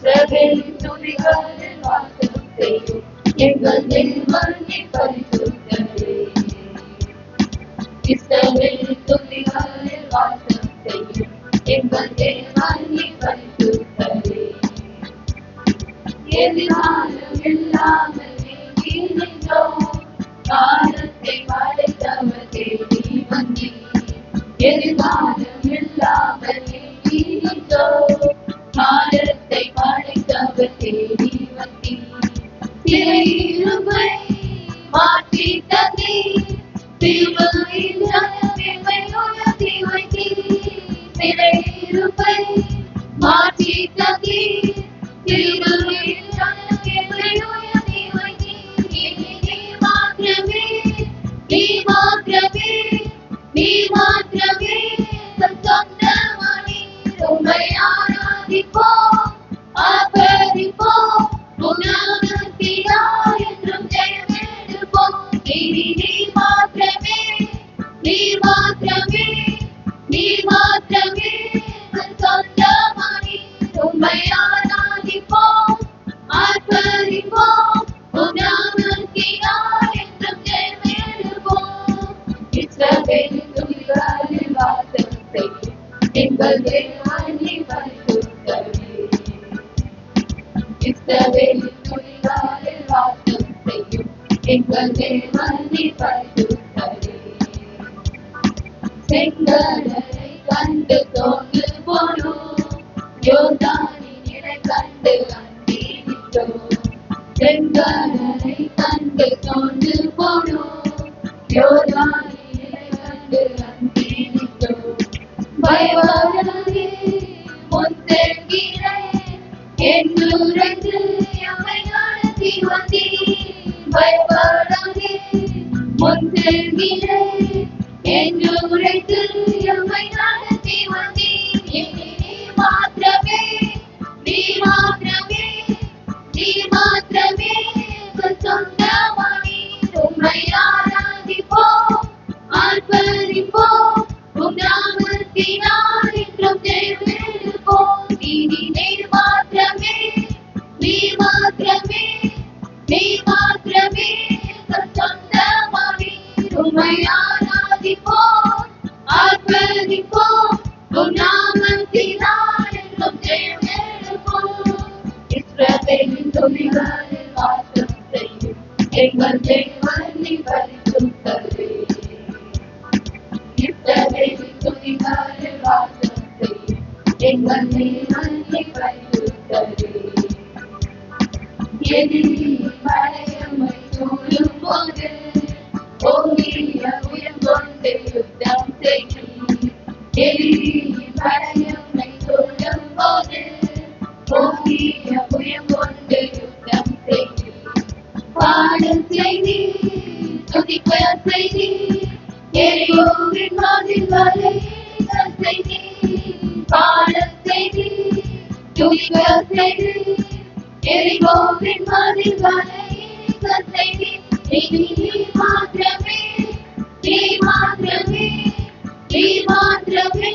இஸ்ரவேல் துதிகளில் வாசம் செய்யும் எங்கள் தேவனை பரிசுத்தரே. இஸ்ரவேல் துதிகளில் எங்கள் பரிசுத்தரே. எதிராலும் இல்லாமல் நீங்கி காலத்தை படைத்தவர் தேடி எதிர்காலம் இல்லாமல் நீங்கி நின்றோம் காலத்தை படைத்தவர் தேடி வந்தீர் சிறையிருப்பை மாற்றி தந்தீர் சிலுவையில் ஜனமின்மை உயர்த்தி வைத்தீர். சிறையிருப்பை மாற்றி எங்கள் தேவனை பரிசுத்தரே. இஸ்ரவேலின் துதிகளில் செய்யும் எங்கள் பரிசுத்தரே. செங்கடலை கண்டு தோன்று போனோம் நிலை கண்டு நின்றோம் செங்கடலை கண்டு தோன்று முன் செல்கிறேன் என்று உரைத்து எம்மை நடத்தி வந்தீர் நீ மாத்திரமே நீ மாத்திரமே நீ மாத்திரமே. இஸ்ரவேலின் துதிகளில் வாசம் செய்யும் எங்கள் தேவனை பரிசுத்தரே. எதிரி படையம்மை சூழும் போது ஓங்கிய உயர் கொண்டு யுத்தம் செய்தி பாடல் செய்தி துதிக்க செய்தி எரிகோவின் மாதிரிகளை செய்தி இனி நீ மாத்திரமே நீ மாத்திரமே நீ மாத்திரமே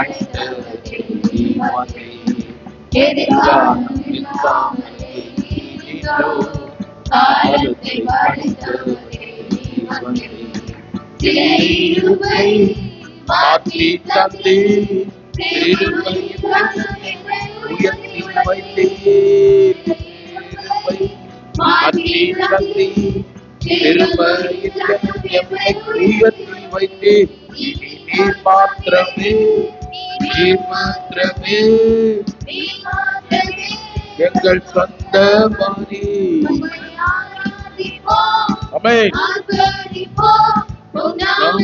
வந்தீர். சிறையிருப்பை மாற்றி தந்தே திருப்பையில் உயர்த்தி வைத்தீர் திருப்பை மாற்றி தந்தே திருப்பையில் எம்மை உயர்த்தி வைத்தீர் இனி நீர் மாத்திரமே நீர் மாத்திரமே எங்கள் உம்மை ஆராதிப்போம் அமேன்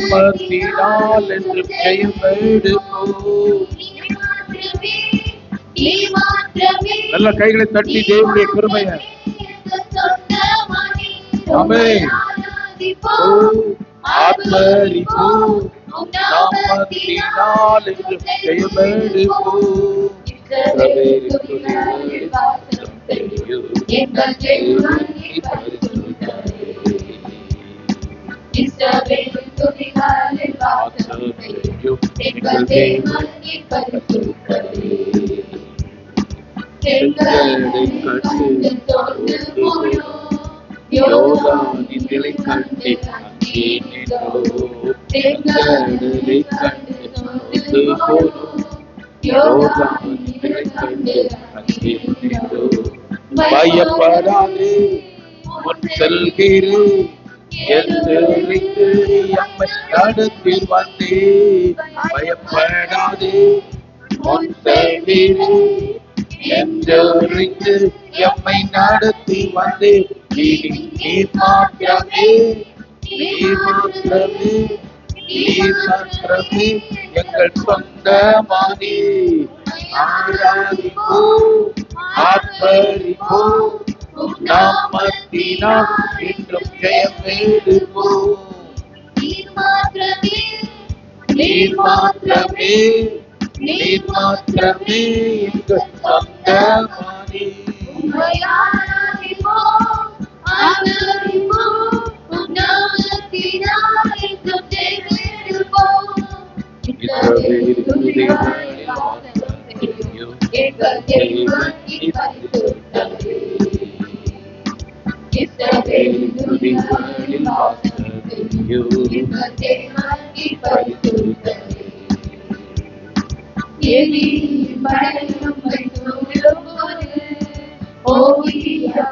நாமத்தினால் என்று ஜெயம் நல்ல கைகளை தட்டி தேவனுடைய ஆமென். ஆராதிப்போம் ஆத்மரிப்போம் நாமத்தினால் என்று ஜெயம் எடுப்போம் பயப்படாதே செல்கிறேன் எம்மை நடத்தி வந்தே பயப்படாதே முன் என்றறிந்து எம்மை நடத்தி வந்தே மாத்திரமே எங்கள் சொந்தமானே ஆராதிப்போம் ஆர்ப்பரிப்போம் நாமத்தினால் என்றும் ஜெயம் மாத்திரமே நீர் மாத்திரமே நீர் மாத்திரமே எங்கள் சொந்தமானே இஸ்ரவேலின் துதிகளில் வாசம் செய்யும் எங்கள் தேவன் நீ பரிசுத்தரே. எலியின் படையும்மை சூழும்போது, ஓங்கிய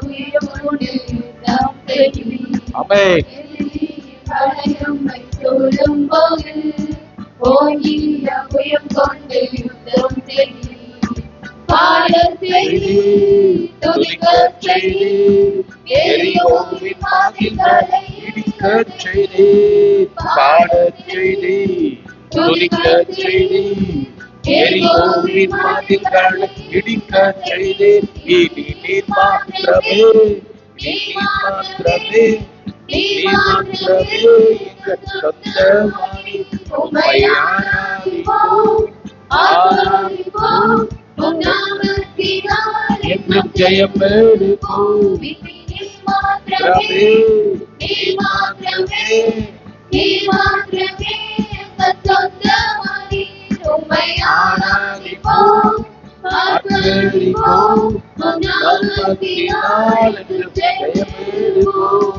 எரிகோவின் மாதிரிகளை இடிக்கச் செய்தே. பாடச் செய்தே. துதிக்கச் செய்தே. எரிகோவின் மாதிரிகளை இடிக்கச் செய்தே. இனி நீர் மாத்திரமே நீர் மாத்திரமே நீர் மாத்திரமே எங்கள் சொந்தமானி உம்மை ஆராதிப்போம் ஆராதிப்போம் உம். நாமத்தினால் என்றும் ஜெயம் எடுப்போம். நீர் மாத்திரமே நீர் மாத்திரமே நீர் மாத்திரமே எங்கள் சொந்தமானி உம்மை ஆராதிப்போம் ஆராதிப்போம் உம் நாமத்தினால் நாமத்தினால் என்று ஜெயம் எடுப்போம்